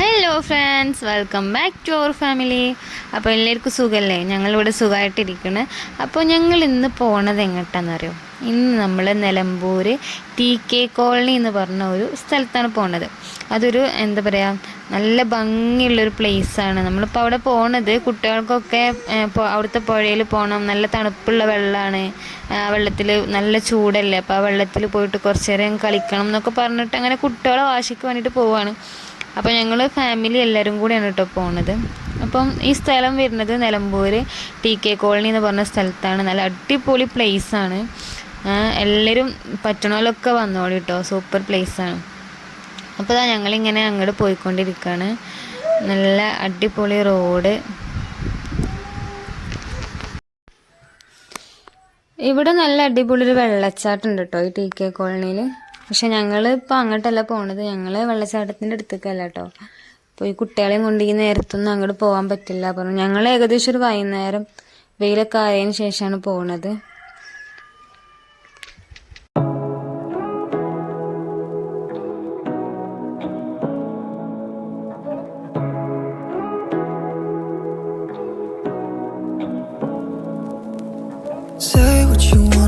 Hello friends welcome back to our family അപ്പോൾ എല്ലാവർക്കും സുഖമല്ലേ ഞങ്ങളിവിടെ സുഖമായിട്ടിരിക്കണ് അപ്പോൾ ഞങ്ങൾ ഇന്ന് പോണത് എങ്ങോട്ടാണെന്ന് അറിയോ? ഇന്ന് നമ്മൾ നിലമ്പൂർ ടി കെ കോളനി എന്ന് പറഞ്ഞ ഒരു സ്ഥലത്താണ് പോണത്. അതൊരു എന്താ പറയുക നല്ല ഭംഗിയുള്ളൊരു പ്ലേസാണ് നമ്മളിപ്പോൾ അവിടെ പോണത് കുട്ടികൾക്കൊക്കെ അവിടുത്തെ പുഴയിൽ പോകണം നല്ല തണുപ്പുള്ള വെള്ളമാണ് ആ വെള്ളത്തിൽ നല്ല ചൂടല്ലേ? അപ്പോൾ ആ വെള്ളത്തിൽ പോയിട്ട് കുറച്ച് നേരം കളിക്കണം എന്നൊക്കെ പറഞ്ഞിട്ട് അങ്ങനെ കുട്ടികളെ വാശിക്ക് വേണ്ടിയിട്ട് പോവാണ്. അപ്പോൾ ഞങ്ങൾ ഫാമിലി എല്ലാവരും കൂടിയാണ് കേട്ടോ പോണത്. അപ്പം ഈ സ്ഥലം വരുന്നത് നിലമ്പൂർ ടി കെ കോളനി എന്ന് പറഞ്ഞ സ്ഥലത്താണ്. നല്ല അടിപൊളി പ്ലേസാണ് എല്ലാവരും പറ്റണോലൊക്കെ വന്നോളൂ കേട്ടോ സൂപ്പർ പ്ലേസാണ് അപ്പോൾ ഇതാ ഞങ്ങളിങ്ങനെ അങ്ങോട്ട് പോയിക്കൊണ്ടിരിക്കുകയാണ് നല്ല അടിപൊളി റോഡ്. ഇവിടെ നല്ല അടിപൊളി ഒരു വെള്ളച്ചാട്ടം ഉണ്ട് കേട്ടോ ഈ ടി കെ കോളനിയിൽ പക്ഷെ ഞങ്ങൾ ഇപ്പോൾ അങ്ങോട്ടല്ല പോണത്. ഞങ്ങൾ വെള്ളച്ചാട്ടത്തിന്റെ അടുത്തേക്കല്ല കേട്ടോ അപ്പോൾ ഈ കുട്ടികളെയും കൊണ്ട് ഈ നേരത്തൊന്നും അങ്ങോട്ട് പോകാൻ പറ്റില്ല. പറഞ്ഞു ഞങ്ങൾ ഏകദേശം ഒരു വൈകുന്നേരം വെയിലൊക്കെ ആയതിനു ശേഷമാണ് പോണത്. Say what you wanna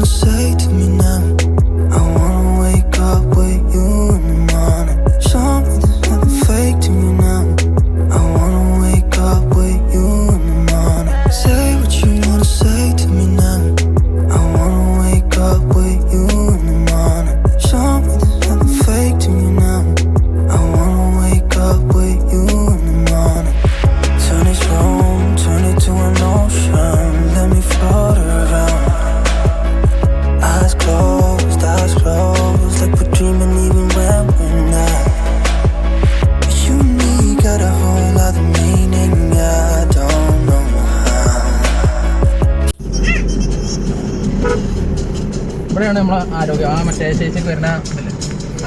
ആരോഗ്യ. ആ മറ്റേ ശേഷിക്ക് വരുന്ന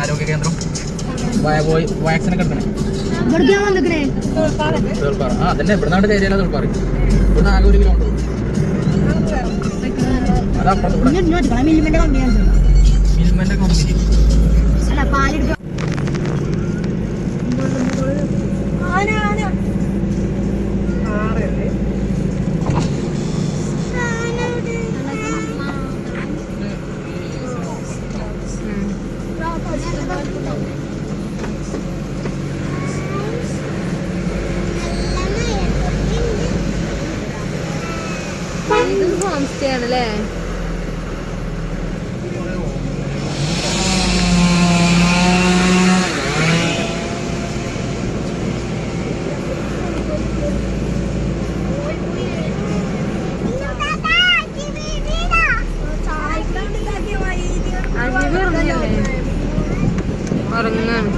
ആരോഗ്യ കേന്ദ്രം. പോയി വാക്സിൻ ഒക്കെ എടുക്കണേ. തോൽപ്പാറ ആ അതന്നെ. ഇവിടെ നിന്നാണ് കയറിയാലോ തോൽപ്പാറ ഇവിടുന്ന് ആകെ ഒരു കിലോമീറ്റർ അതപ്പുറത്ത് മിൽമന്റെ കമ്പനി ഇത് ഹോം സ്റ്റേ ആണല്ലേ ഉറങ്ങാണ്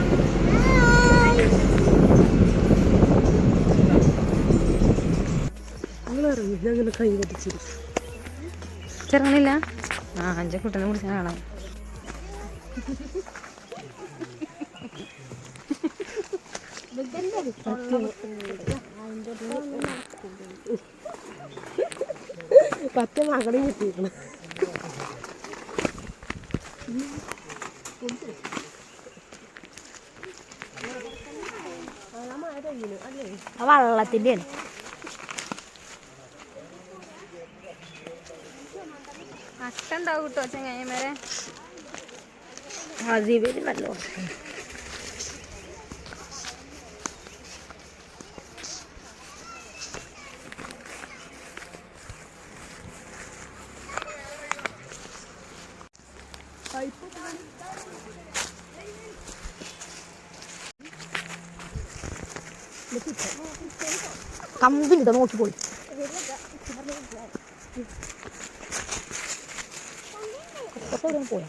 ചെറുങ്ങണില്ല ആ അഞ്ച കുട്ടനെ കുടിച്ചാൽ കാണാം. പത്ത് മകളെ കിട്ടിയിരുന്നു ആ വള്ളത്തിന്റെ അട്ടുണ്ടാവും കേട്ടോ ചങ്ങായിമാരെ അതിവര് നല്ല കമ്പിലിത നോക്കിപ്പോയി. പോയാ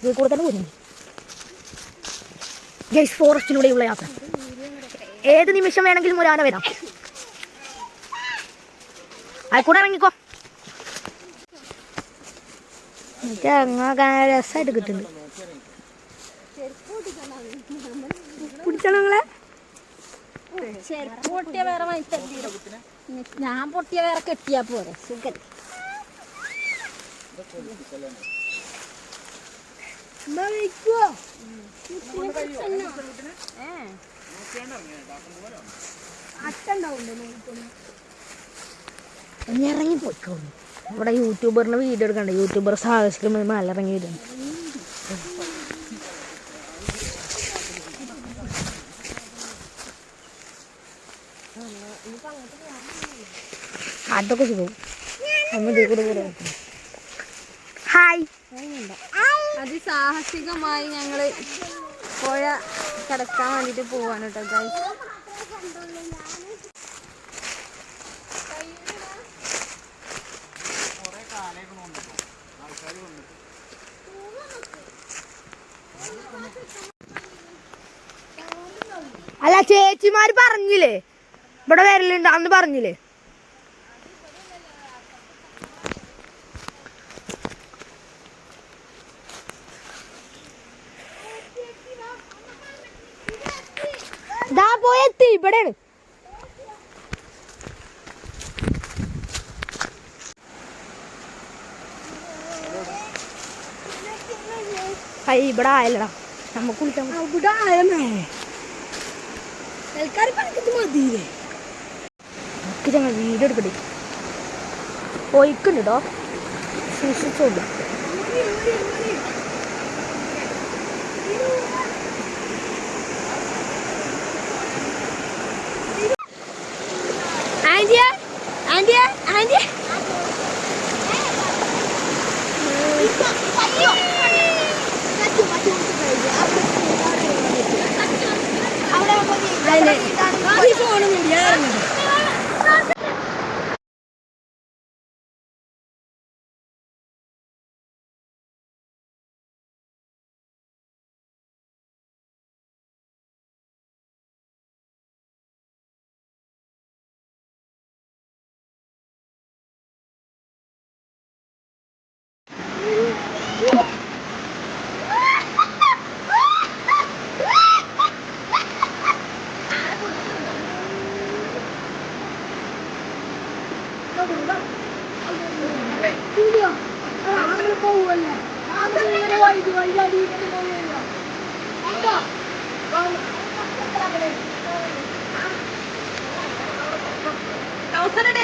ഇതിൽ കൂടെ തന്നെ പോയിരുന്നു ഗൈസ് ഫോറസ്റ്റിലൂടെയുള്ള യാത്ര. ഏത് നിമിഷം വേണമെങ്കിലും ഒരു ആന വരാം. ആയിക്കൂടെ ഇറങ്ങിക്കോ. എനിക്ക് ഇറങ്ങാൻ രസമായിട്ട് കിട്ടുന്നുണ്ട്. പിടിച്ചോ നിങ്ങളെ? പൊട്ടിയ വേറെ വാങ്ങി ഞാൻ പൊട്ടിയ വേറെ കെട്ടിയാ പോരെ. സുഖം ഇറങ്ങി പോയിക്കോളൂ ഇവിടെ യൂട്യൂബറിന് വീഡിയോ എടുക്കണ്ട. യൂട്യൂബർ മല ഇറങ്ങി വരുന്നു. അതൊക്കെ സുഖം അമ്മ കൂടെ കൂടെ ഹായ്. അതിസാഹസികമായി ഞങ്ങൾ പുഴ കിടക്കാൻ വേണ്ടിട്ട് പോവാണ് കേട്ടോ ഗൈസ് അല്ല ചേച്ചിമാര് പറഞ്ഞില്ലേ? ഇവിടെ വരലുണ്ട് അന്ന് പറഞ്ഞില്ലേ? ദാ പോയെത്തി ഇവിടെയാണ്. ഹൈ ഇവിടെ ആയല്ലടാ. നമുക്ക് കുളിക്കാൻ ഇവിടെ ആയമേ നമുക്ക് ഞങ്ങൾ വീഡിയോ എടുക്കട്ടെ പോയിക്കുണ്ട് കേട്ടോ സൂക്ഷിച്ചോളൂ അതിനെ ഈ ഫോണൊന്നും ഇല്ല ഇറങ്ങുന്നത് അവസാനം